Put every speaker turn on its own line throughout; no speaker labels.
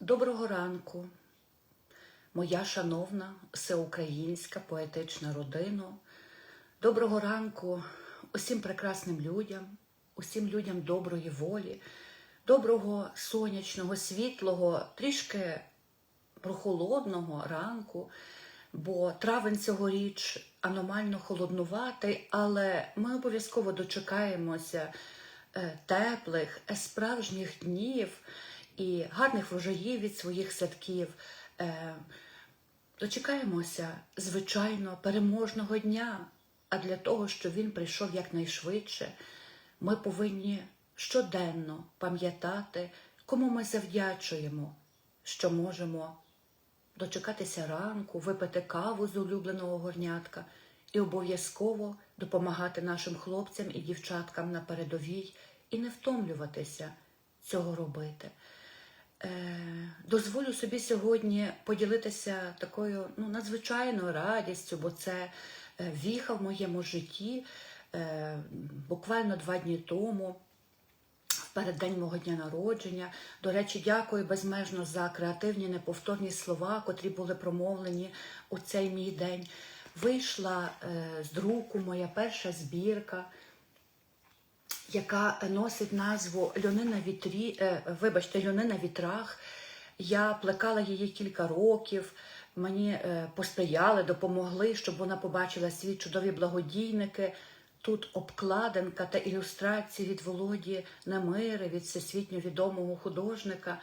Доброго ранку, моя шановна всеукраїнська поетична родина. Доброго ранку усім прекрасним людям, усім людям доброї волі, доброго сонячного, світлого, трішки прохолодного ранку, бо травень цьогоріч аномально холоднуватий, але ми обов'язково дочекаємося е, теплих, е, справжніх днів і гарних врожаїв від своїх садків. Е, Дочекаємося, звичайно, переможного дня. А для того, щоб він прийшов якнайшвидше, ми повинні щоденно пам'ятати, кому ми завдячуємо, що можемо дочекатися ранку, випити каву з улюбленого горнятка і обов'язково допомагати нашим хлопцям і дівчаткам на передовій і не втомлюватися цього робити. Е, дозволю собі сьогодні поділитися такою ну, надзвичайною радістю, бо це е, віха в моєму житті е, буквально два дні тому, переддень мого дня народження. До речі, дякую безмежно за креативні неповторні слова, котрі були промовлені у цей мій день. Вийшла з друку моя перша збірка яка носить назву Льони на вітрі, е, вибачте, Льони на вітрах. Я плекала її кілька років. Мені е, посприяли, допомогли, щоб вона побачила світ чудові благодійники. Тут обкладинка та ілюстрації від Володі Немири, від всесвітньо відомого художника.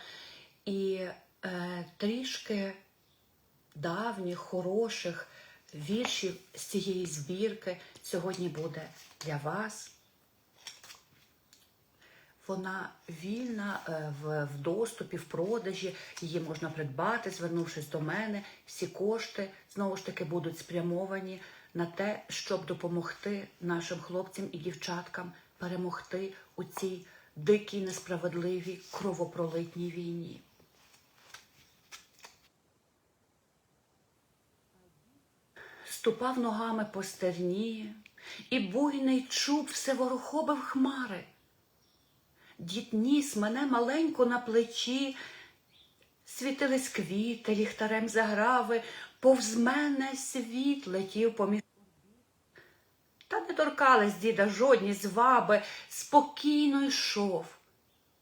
І е, трішки давніх, хороших віршів з цієї збірки сьогодні буде для вас. Вона вільна е, в, доступі, в продажі, її можна придбати, звернувшись до мене. Всі кошти знову ж таки будуть спрямовані на те, щоб допомогти нашим хлопцям і дівчаткам перемогти у цій дикій, несправедливій кровопролитній війні. Ступав ногами по стерні, і буйний чуб все ворохобив хмари. Дід ніс мене маленько на плечі, світились квіти, ліхтарем заграви, повз мене світ летів поміж. Та не торкались діда жодні зваби, спокійно йшов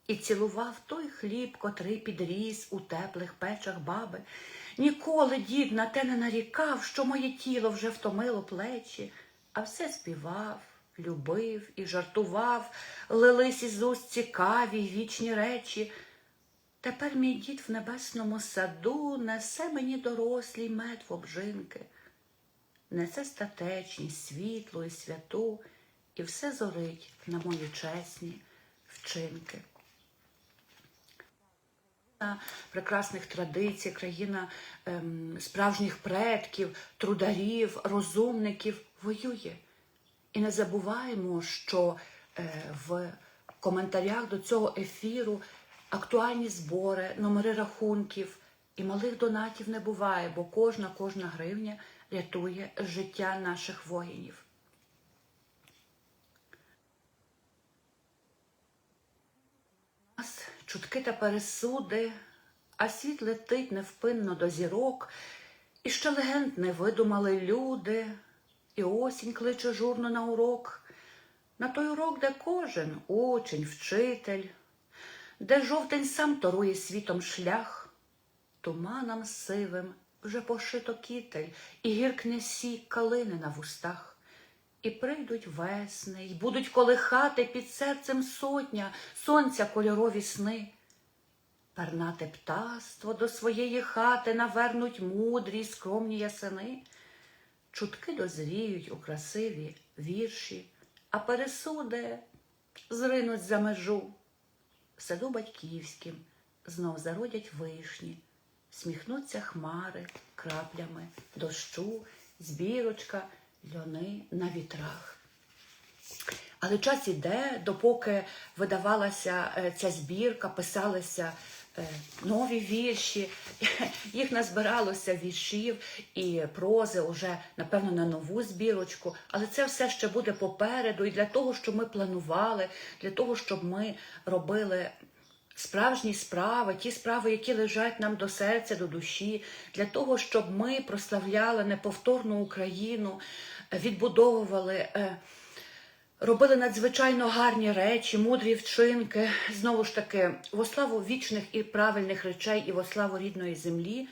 і цілував той хліб, котрий підріс у теплих печах баби. Ніколи дід на те не нарікав, що моє тіло вже втомило плечі, а все співав любив і жартував, лились із уст цікаві й вічні речі. Тепер мій дід в небесному саду несе мені дорослій мед в обжинки, несе статечність, світло і святу, і все зорить на мої чесні вчинки. Прекрасних традицій, країна ем, справжніх предків, трударів, розумників воює. І не забуваємо, що е, в коментарях до цього ефіру актуальні збори, номери рахунків і малих донатів не буває, бо кожна кожна гривня рятує життя наших воїнів. Нас чутки та пересуди, а світ летить невпинно до зірок, і ще легенд не видумали люди. І осінь кличе журно на урок, на той урок, де кожен учень, вчитель, де жовтень сам торує світом шлях, туманом сивим вже пошито кітель, і гіркне сік калини на вустах. І прийдуть весни, й будуть колихати під серцем сотня сонця кольорові сни. Пернате птаство до своєї хати навернуть мудрі скромні ясени. Чутки дозріють у красиві вірші, а пересуди зринуть за межу. В саду батьківським знов зародять вишні, сміхнуться хмари краплями дощу, збірочка, льони на вітрах. Але час іде, допоки видавалася е, ця збірка, писалися е, нові вірші, їх назбиралося віршів і прози уже, напевно, на нову збірочку. Але це все ще буде попереду. І для того, щоб ми планували, для того, щоб ми робили справжні справи, ті справи, які лежать нам до серця, до душі, для того, щоб ми прославляли неповторну Україну, е, відбудовували. Робили надзвичайно гарні речі, мудрі вчинки, знову ж таки, во славу вічних і правильних речей і во славу рідної землі.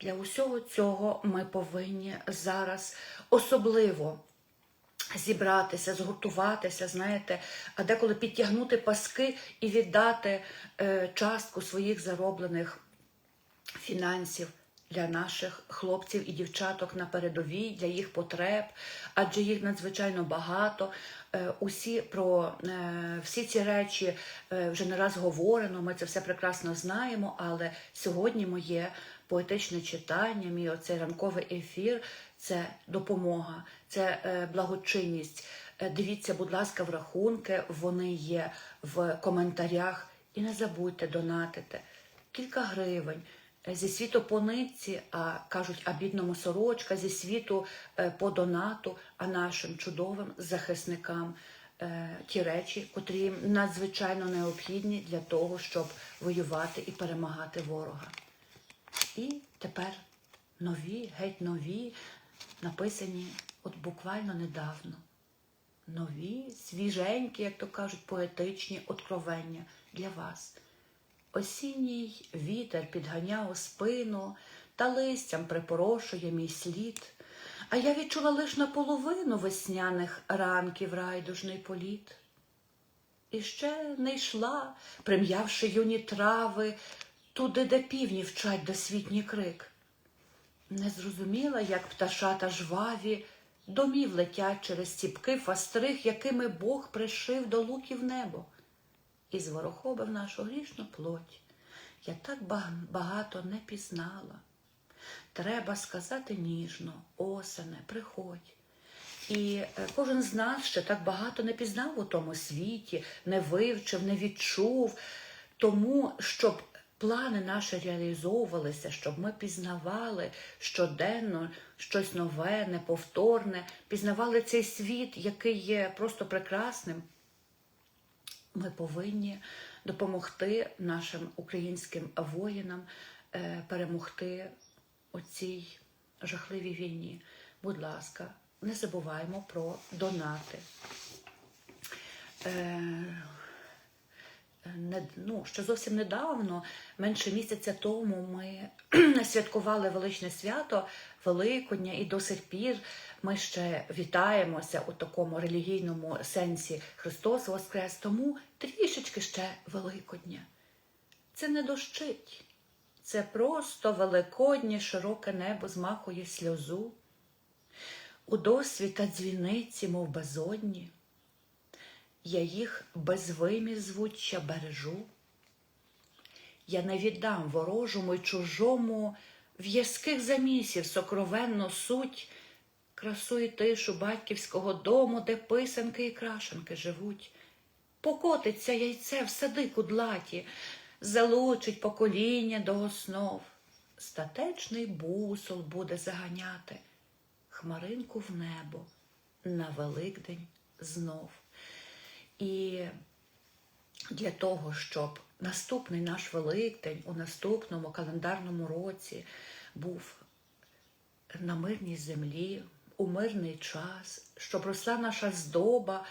Для усього цього ми повинні зараз особливо зібратися, згуртуватися, знаєте, а деколи підтягнути паски і віддати е, частку своїх зароблених фінансів для наших хлопців і дівчаток на передовій, для їх потреб, адже їх надзвичайно багато. Е, Усі про е, всі ці речі е, вже не раз говорено. Ми це все прекрасно знаємо. Але сьогодні моє поетичне читання, мій оцей ранковий ефір це допомога, це благочинність. Дивіться, будь ласка, в рахунки, вони є в коментарях. І не забудьте донатити кілька гривень. Е, Зі світу по нитці, а кажуть, а бідному сорочка, зі світу е, по донату, а нашим чудовим захисникам е, ті речі, котрі їм надзвичайно необхідні для того, щоб воювати і перемагати ворога. І тепер нові, геть нові, написані от буквально недавно. Нові, свіженькі, як то кажуть, поетичні откровення для вас. Осінній вітер підганяв спину та листям припорошує мій слід. А я відчула лиш наполовину весняних ранків райдужний політ. І ще не йшла, прим'явши юні трави, туди, де півні вчать досвітній крик. Не зрозуміла, як пташата жваві домів летять через ціпки фастрих, якими Бог пришив до луків небо і зворохобив нашу грішну плоть. Я так багато не пізнала. Треба сказати ніжно, осене, приходь. І е, кожен з нас ще так багато не пізнав у тому світі, не вивчив, не відчув. Тому, щоб плани наші реалізовувалися, щоб ми пізнавали щоденно щось нове, неповторне, пізнавали цей світ, який є просто прекрасним, ми повинні допомогти нашим українським воїнам е, перемогти у цій жахливій війні. Будь ласка, не забуваємо про донати. Не, ну, що зовсім недавно, менше місяця тому, ми святкували величне свято Великодня, і до сих пір ми ще вітаємося у такому релігійному сенсі Христос Воскрес, тому трішечки ще Великодня. Це не дощить, це просто великоднє широке небо змахує сльозу. У досвіта дзвіниці, мов безодні, я їх без вимір бережу. Я не віддам ворожому й чужому в'язких замісів сокровенну суть, красу і тишу батьківського дому, де писанки і крашенки живуть. Покотиться яйце в сади кудлаті, залучить покоління до основ. Статечний бусол буде заганяти хмаринку в небо на Великдень знов. І для того, щоб наступний наш Великдень у наступному календарному році був на мирній землі, у мирний час, щоб росла наша здоба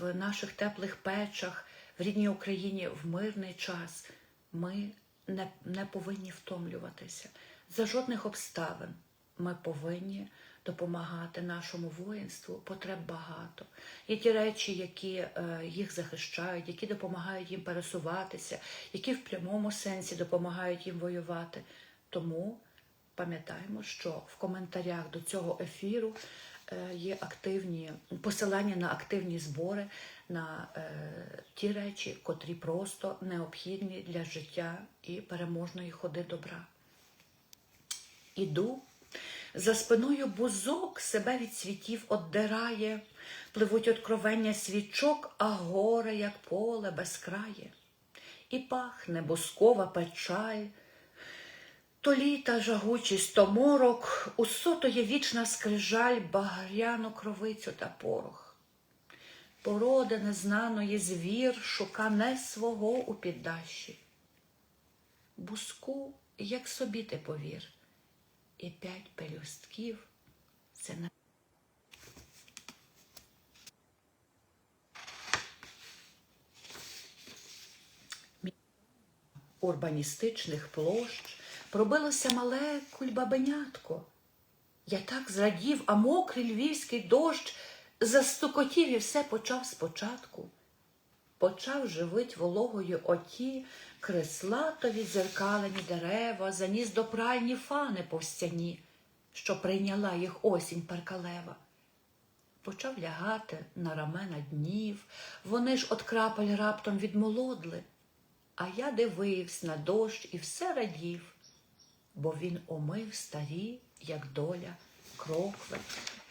в наших теплих печах, в рідній Україні в мирний час, ми не, не повинні втомлюватися. За жодних обставин ми повинні допомагати нашому воїнству. Потреб багато. Є ті речі, які е, їх захищають, які допомагають їм пересуватися, які в прямому сенсі допомагають їм воювати. Тому пам'ятаємо, що в коментарях до цього ефіру е, є активні посилання на активні збори, на е, ті речі, котрі просто необхідні для життя і переможної ходи добра. Іду. За спиною бузок себе від світів оддирає, пливуть откровення свічок, а горе, як поле безкрає. І пахне бускова печаль, то літа жагучість, то морок, усото є вічна скрижаль, багряну кровицю та порох. породи незнаної звір шука не свого у піддащі. Буску, як собі ти повір, і п'ять пелюстків це не. урбаністичних площ пробилося мале кульбабенятко. Я так зрадів, а мокрий львівський дощ застукотів і все почав спочатку. Почав живить вологою оті креслатові дзеркалені дерева, заніс до пральні фани повстяні, що прийняла їх осінь перкалева. Почав лягати на рамена днів, вони ж от крапель раптом відмолодли. А я дивився на дощ і все радів, бо він омив старі, як доля, крокви.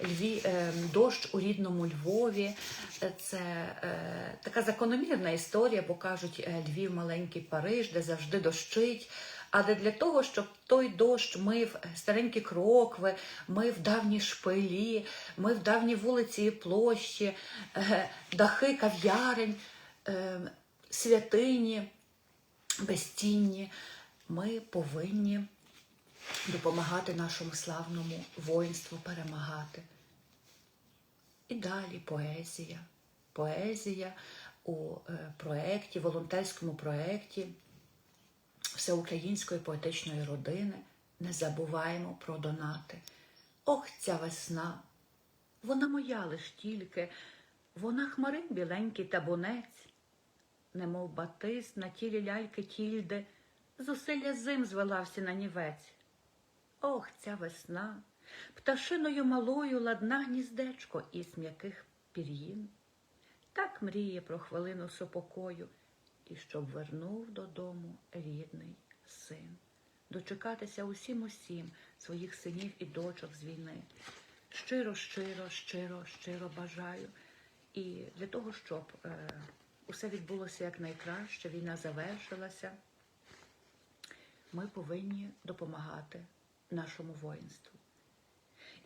Льві, е, дощ у рідному Львові е, це е, така закономірна історія, бо кажуть, е, Львів маленький Париж, де завжди дощить. Але для того, щоб той дощ мив старенькі крокви, мив давні шпилі, мив давні вулиці і площі, е, дахи кав'ярень, е, святині безцінні, ми повинні допомагати нашому славному воїнству перемагати. І далі поезія. Поезія у е, проєкті, волонтерському проєкті Всеукраїнської поетичної родини. Не забуваємо про донати. Ох, ця весна! Вона моя лиш тільки, вона хмарин біленький табунець немов батист на тілі ляльки тільди, зусилля зим звелався на нівець. Ох, ця весна, пташиною малою ладна гніздечко із м'яких пір'їн. Так мріє про хвилину супокою, і щоб вернув додому рідний син, дочекатися усім усім своїх синів і дочок з війни. Щиро, щиро, щиро, щиро бажаю. І для того, щоб е, усе відбулося якнайкраще, війна завершилася. Ми повинні допомагати нашому воїнству.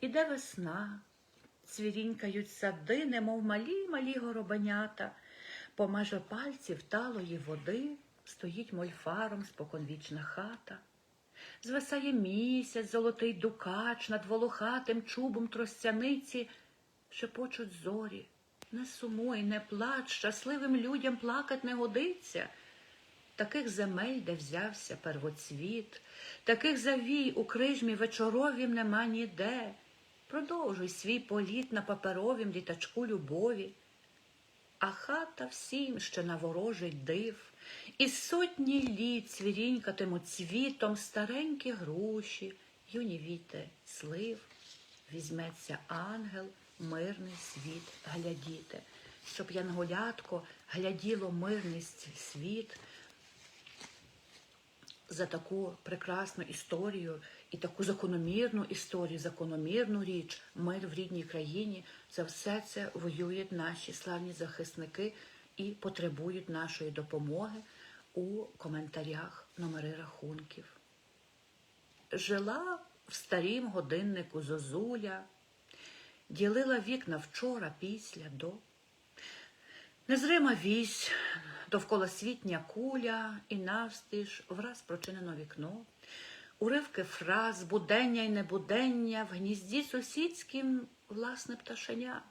Іде весна, цвірінькають сади, немов малі малі горобенята, по меже пальців талої води стоїть мольфаром споконвічна хата. Звисає місяць, золотий дукач над волохатим чубом тростяниці, шепочуть зорі. Не сумуй, не плач, щасливим людям плакать не годиться. Таких земель, де взявся первоцвіт, таких завій у крижмі вечоровім нема ніде. Продовжуй свій політ на паперовім літачку любові. А хата всім ще наворожить див, і сотні літ цвірінькатимуть цвітом старенькі груші, юні віти слив, візьметься ангел мирний світ глядіти, щоб янголятко гляділо мирний світ за таку прекрасну історію і таку закономірну історію, закономірну річ, мир в рідній країні. За все це воюють наші славні захисники і потребують нашої допомоги у коментарях номери рахунків. Жила в старім годиннику Зозуля ділила вікна вчора, після, до. Незрима вісь, довкола світня куля, і навстиж враз прочинено вікно, уривки фраз, будення й небудення, в гнізді сусідським власне пташеня.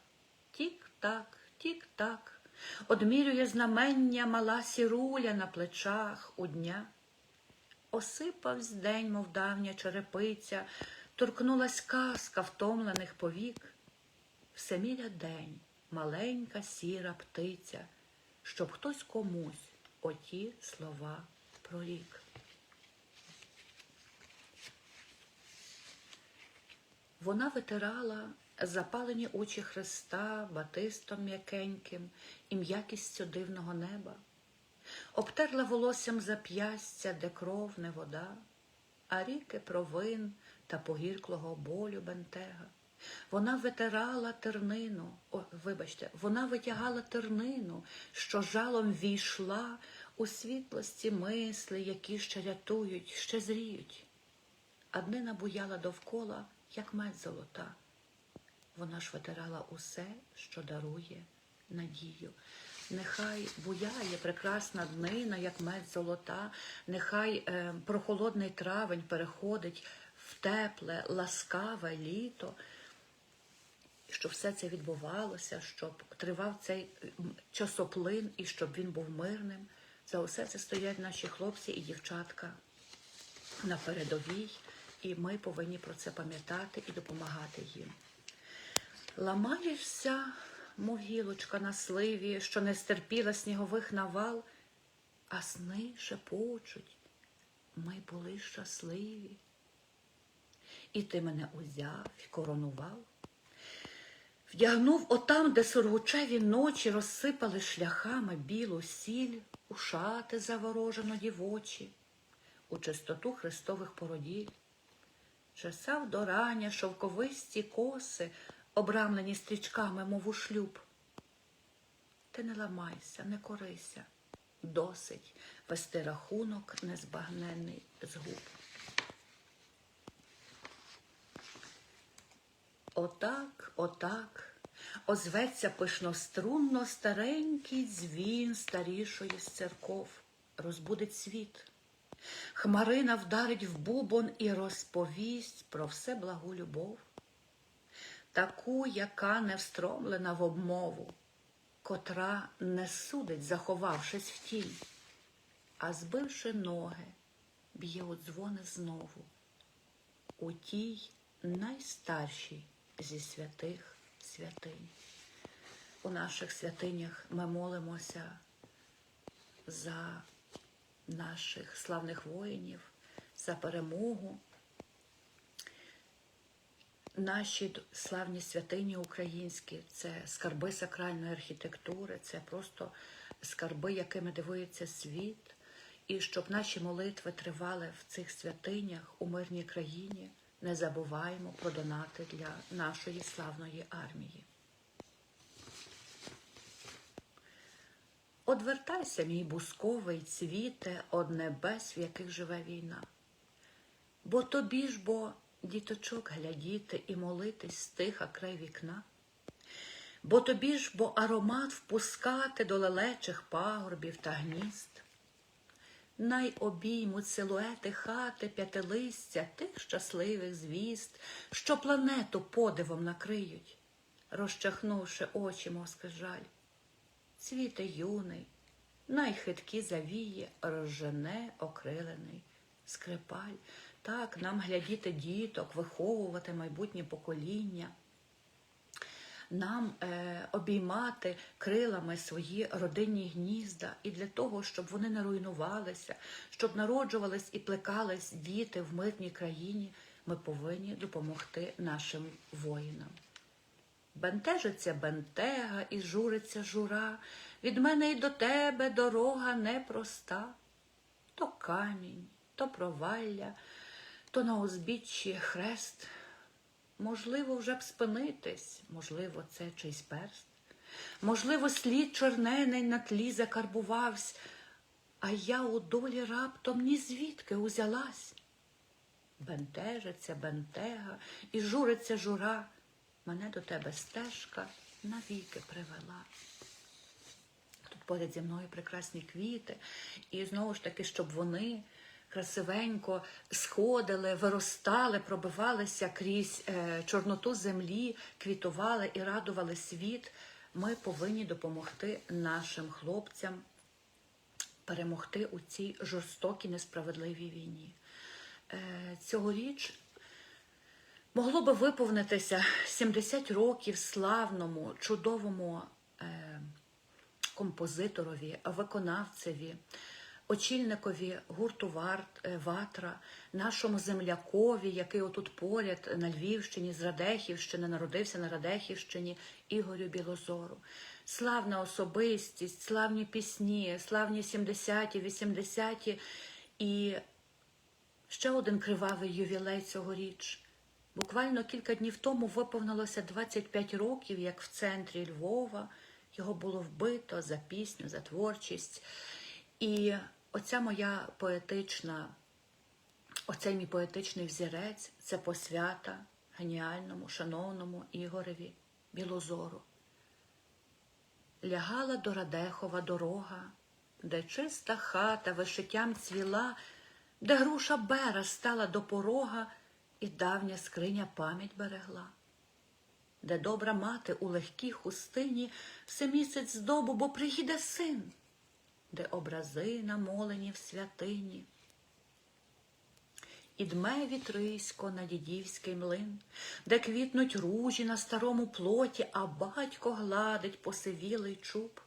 Тік-так, тік-так, одмірює знамення мала сіруля на плечах у дня. Осипавсь день, мов давня черепиця, торкнулась казка втомлених повік. Все міля день, маленька сіра птиця, щоб хтось комусь оті слова прорік. Вона витирала запалені очі Христа батистом м'якеньким і м'якістю дивного неба, обтерла волоссям зап'ястя, де кров не вода, а ріки провин та погірклого болю бентега. Вона витирала тернину, о, вибачте, вона витягала тернину, що жалом війшла у світлості мисли, які ще рятують, ще зріють. А днина буяла довкола, як медь золота. Вона ж витирала усе, що дарує надію. Нехай буяє прекрасна днина, як мед золота, нехай е, прохолодний травень переходить в тепле, ласкаве літо, щоб все це відбувалося, щоб тривав цей часоплин і щоб він був мирним. За усе це стоять наші хлопці і дівчатка на передовій, і ми повинні про це пам'ятати і допомагати їм. Ламаєшся, мов гілочка на сливі, що не стерпіла снігових навал, а сни шепочуть, ми були щасливі. І ти мене узяв і коронував, вдягнув отам, де сургучеві ночі розсипали шляхами білу сіль, у шати заворожено дівочі, у чистоту христових породіль. Чесав до рання шовковисті коси, обрамлені стрічками, мов у шлюб. Ти не ламайся, не корися, досить вести рахунок незбагненний з губ. Отак, отак, озветься пишнострунно старенький дзвін старішої з церков, розбудить світ. Хмарина вдарить в бубон і розповість про все благу любов, таку, яка не встромлена в обмову, котра не судить, заховавшись в тінь, а збивши ноги, б'є у дзвони знову, у тій найстаршій зі святих святинь. У наших святинях ми молимося за наших славних воїнів, за перемогу. Наші славні святині українські це скарби сакральної архітектури, це просто скарби, якими дивується світ. І щоб наші молитви тривали в цих святинях у мирній країні, не забуваємо про донати для нашої славної армії. Одвертайся, мій бусковий цвіте, од небес, в яких живе війна. Бо тобі ж бо діточок глядіти і молитись стиха край вікна. Бо тобі ж бо аромат впускати до лелечих пагорбів та гнізд. Най обіймуть силуети хати п'ятилистя тих щасливих звізд, що планету подивом накриють, розчахнувши очі, мов скажаль. Цвіте юний, найхиткі завіє розжене окрилений скрипаль. Так нам глядіти діток, виховувати майбутнє покоління, нам е, обіймати крилами свої родинні гнізда і для того, щоб вони не руйнувалися, щоб народжувались і плекались діти в мирній країні, ми повинні допомогти нашим воїнам. Бентежиться бентега і журиться жура, від мене й до тебе дорога непроста. То камінь, то провалля, то на узбіччі хрест. Можливо, вже б спинитись, можливо, це чийсь перст. Можливо, слід чорнений на тлі закарбувавсь, а я у долі раптом ні звідки узялась. Бентежиться бентега і журиться жура, мене до тебе стежка навіки привела. Тут поряд зі мною прекрасні квіти, і знову ж таки, щоб вони красивенько сходили, виростали, пробивалися крізь е, чорноту землі, квітували і радували світ. Ми повинні допомогти нашим хлопцям перемогти у цій жорстокій несправедливій війні. Е, Цьогоріч могло би виповнитися 70 років славному, чудовому е, композиторові, виконавцеві, очільникові гурту е, Ватра, нашому землякові, який отут поряд на Львівщині, з Радехівщини, народився на Радехівщині, Ігорю Білозору. Славна особистість, славні пісні, славні 70-ті, 80-ті і Ще один кривавий ювілей цьогоріч. Буквально кілька днів тому виповнилося 25 років, як в центрі Львова його було вбито за пісню, за творчість. І оця моя поетична, оцей мій поетичний взірець це посвята геніальному, шановному Ігореві Білозору. лягала до Радехова дорога, де чиста хата вишиттям цвіла, де груша бера стала до порога, і давня скриня пам'ять берегла, де добра мати у легкій хустині все місяць здобу, бо приїде син, де образи намолені в святині. І дме вітрисько на дідівський млин, де квітнуть ружі на старому плоті, а батько гладить посивілий чуб.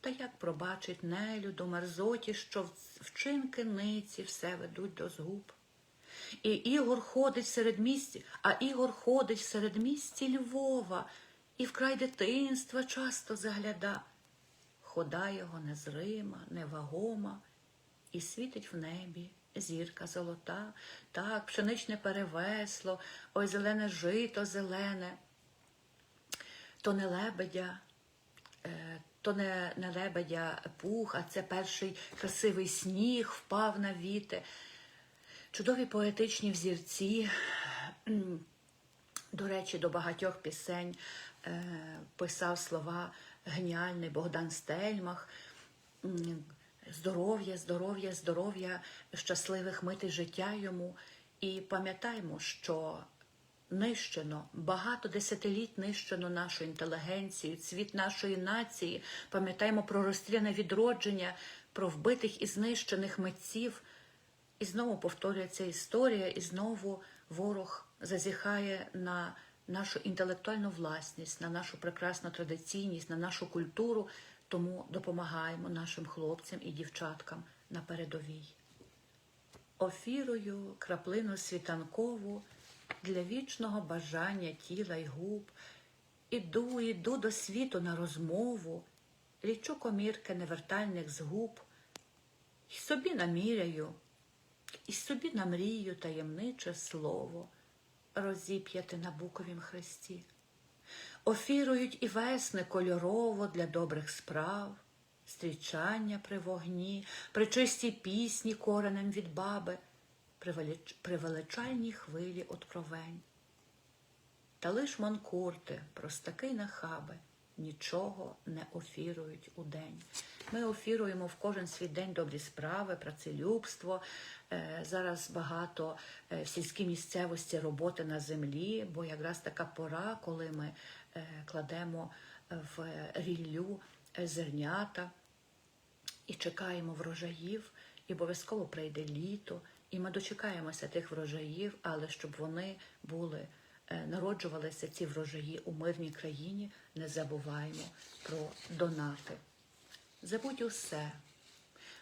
Та як пробачить нелю до мерзоті, що вчинки ниці все ведуть до згуб. І Ігор ходить серед місті, а Ігор ходить серед місті Львова, і в край дитинства часто загляда. Хода його незрима, невагома, і світить в небі зірка золота, так, пшеничне перевесло, ой зелене жито зелене, то не лебедя, е, то не, не лебедя пух, а це перший красивий сніг впав на віти. Чудові поетичні взірці. До речі, до багатьох пісень е, писав слова геніальний Богдан Стельмах. Здоров'я, здоров'я, здоров'я, щасливих мити життя йому. І пам'ятаємо, що нищено, багато десятиліть нищено нашу інтелігенцію, цвіт нашої нації. Пам'ятаємо про розстріляне відродження, про вбитих і знищених митців. І знову повторюється історія, і знову ворог зазіхає на нашу інтелектуальну власність, на нашу прекрасну традиційність, на нашу культуру. Тому допомагаємо нашим хлопцям і дівчаткам на передовій. Офірую краплину світанкову для вічного бажання тіла й губ. Іду, іду до світу на розмову, лічу комірки невертальних згуб, і собі наміряю, і собі намрію таємниче слово розіп'яте на буковім хресті. Офірують і весни кольорово для добрих справ, стрічання при вогні, при чистій пісні коренем від баби, при величальній хвилі откровень. Та лиш манкурти, простаки нахаби, нічого не офірують у день. Ми офіруємо в кожен свій день добрі справи, працелюбство. Е, Зараз багато е, в сільській місцевості роботи на землі, бо якраз така пора, коли ми е, кладемо в ріллю зернята і чекаємо врожаїв, і обов'язково прийде літо, і ми дочекаємося тих врожаїв, але щоб вони були, народжувалися ці врожаї у мирній країні, не забуваємо про донати. Забудь усе.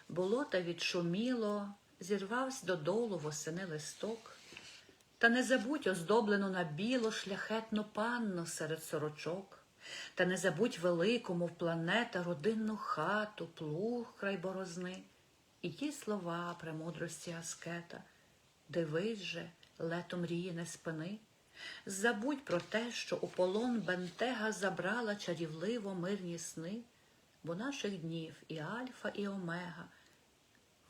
Болота відшуміло, зірвався додолу восени листок. Та не забудь оздоблену на біло шляхетну панну серед сорочок, та не забудь велику, мов планета, родинну хату, плуг край борозни, і ті слова премудрості аскета. Дивись же, лето мрії не спини. Забудь про те, що у полон бентега забрала чарівливо мирні сни, бо наших днів і альфа, і омега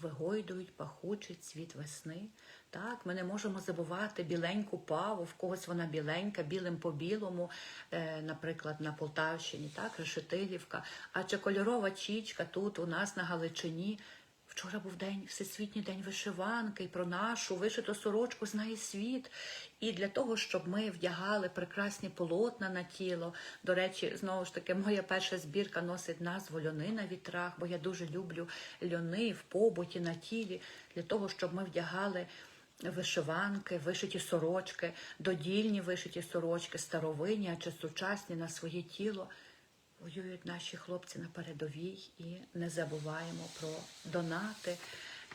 вигойдують пахучий цвіт весни. Так, ми не можемо забувати біленьку паву, в когось вона біленька, білим по білому, е, наприклад, на Полтавщині, так, Решетилівка, а чи кольорова чічка тут у нас на Галичині. Вчора був день, Всесвітній день вишиванки, і про нашу вишиту сорочку знає світ. І для того, щоб ми вдягали прекрасні полотна на тіло. До речі, знову ж таки, моя перша збірка носить назву Льони на вітрах, бо я дуже люблю льони в побуті на тілі, для того, щоб ми вдягали вишиванки, вишиті сорочки, додільні вишиті сорочки, старовинні, чи сучасні на своє тіло. Воюють наші хлопці на передовій і не забуваємо про донати.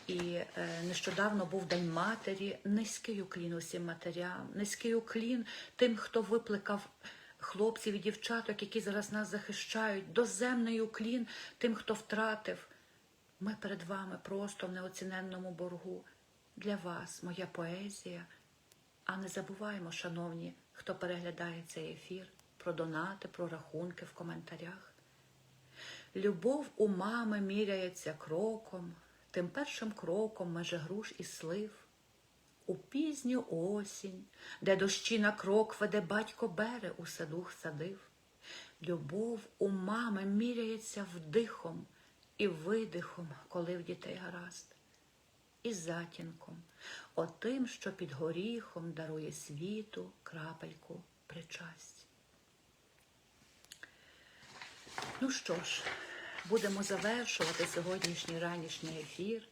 І е, нещодавно був День матері. Низький уклін усім матерям, низький уклін тим, хто викликав хлопців і дівчаток, які зараз нас захищають, доземний уклін тим, хто втратив. Ми перед вами просто в неоціненному боргу. Для вас моя поезія. А не забуваємо, шановні, хто переглядає цей ефір, про донати, про рахунки в коментарях. Любов у мами міряється кроком, тим першим кроком меже груш і слив. У пізню осінь, де дощі на крок веде батько бере у саду садив. Любов у мами міряється вдихом і видихом, коли в дітей гаразд, і затінком, отим, що під горіхом дарує світу крапельку причасть. Ну що ж, будемо завершувати сьогоднішній ранішній ефір.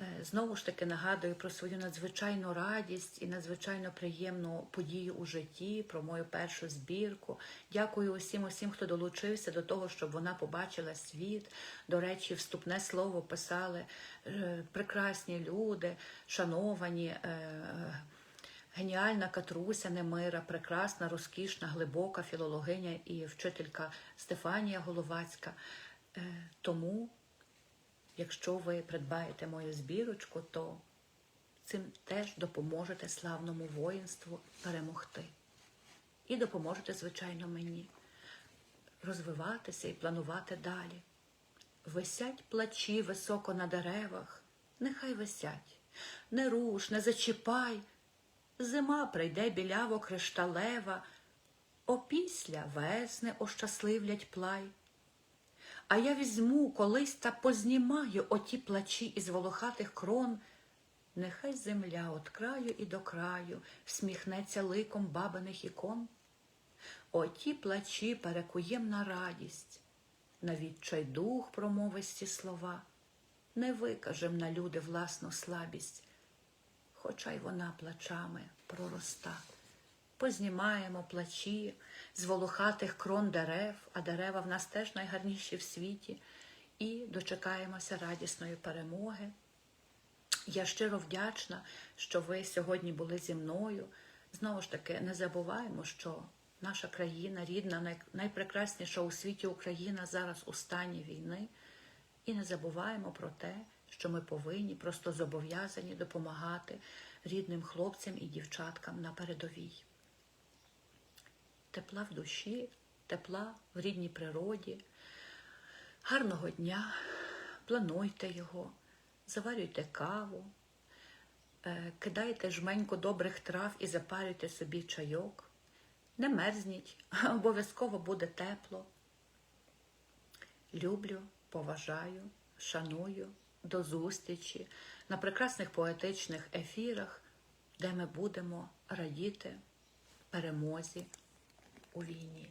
Е, Знову ж таки нагадую про свою надзвичайну радість і надзвичайно приємну подію у житті, про мою першу збірку. Дякую усім, усім, хто долучився до того, щоб вона побачила світ. До речі, вступне слово писали е, прекрасні люди, шановані. Геніальна Катруся Немира, прекрасна, розкішна, глибока філологиня і вчителька Стефанія Головацька. Е, Тому Якщо ви придбаєте мою збірочку, то цим теж допоможете славному воїнству перемогти. І допоможете, звичайно, мені розвиватися і планувати далі. Висять плачі високо на деревах, нехай висять, не руш, не зачіпай. Зима прийде біляво кришталева, опісля весни ощасливлять плай. А я візьму колись та познімаю оті плачі із волохатих крон. Нехай земля от краю і до краю всміхнеться ликом бабиних ікон. Оті плачі перекуєм на радість, на відчайдух промовисті слова, не викажем на люди власну слабість, хоча й вона плачами пророста. Познімаємо плачі з волохатих крон дерев, а дерева в нас теж найгарніші в світі, і дочекаємося радісної перемоги. Я щиро вдячна, що ви сьогодні були зі мною. Знову ж таки, не забуваємо, що наша країна, рідна, найпрекрасніша у світі Україна зараз у стані війни. І не забуваємо про те, що ми повинні, просто зобов'язані допомагати рідним хлопцям і дівчаткам на передовій тепла в душі, тепла в рідній природі. Гарного дня, плануйте його, заварюйте каву, е, кидайте жменьку добрих трав і запарюйте собі чайок. Не мерзніть, обов'язково буде тепло. Люблю, поважаю, шаную, до зустрічі на прекрасних поетичних ефірах, де ми будемо радіти перемозі у війні.